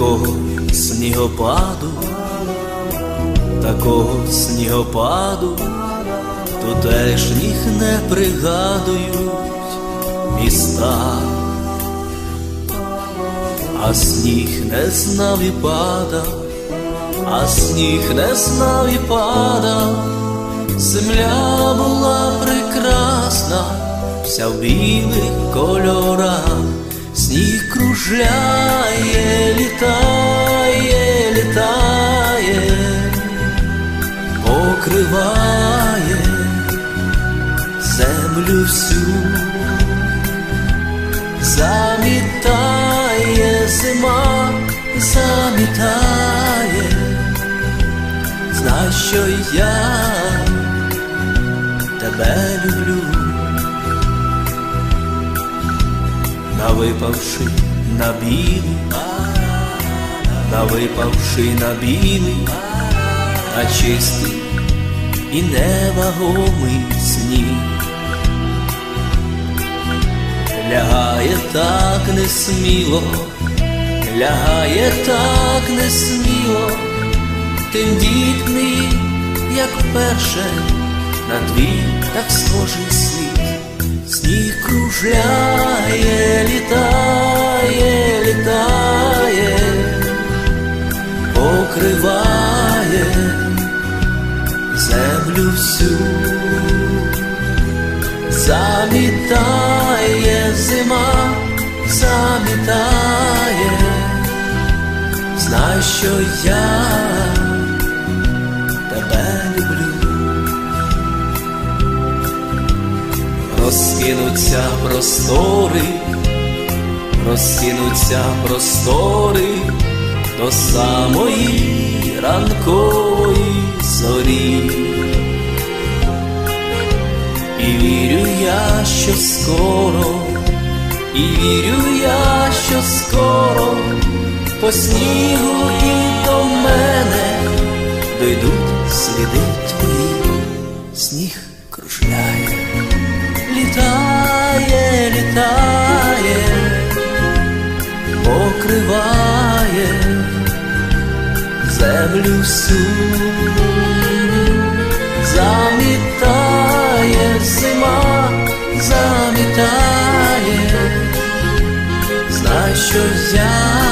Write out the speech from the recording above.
такого снігопаду, такого снігопаду, тутешніх не пригадують міста, а сніг не знав і падав, а сніг не знав і падав, земля була прекрасна, вся в білих кольорах, сніг кружляє, землю всю, замітає зима, замітає, знай, що я тебе люблю. Навипавши на білий, навипавши на білий, на чистий і невагомий сніг. Лягає так несміло, лягає так несміло, тендітний, як вперше, на твій так схожий світ, сніг кружляє, літає, літає, покриває землю всю, замітає зима, замітає, знай, що я тебе люблю. Розкинуться простори, розкинуться простори до самої ранкової зорі. І вірю я, що скоро, і вірю я, що скоро по снігу і до мене дойдуть сліди твої, сніг кружляє, літає, літає, покриває землю всю, що я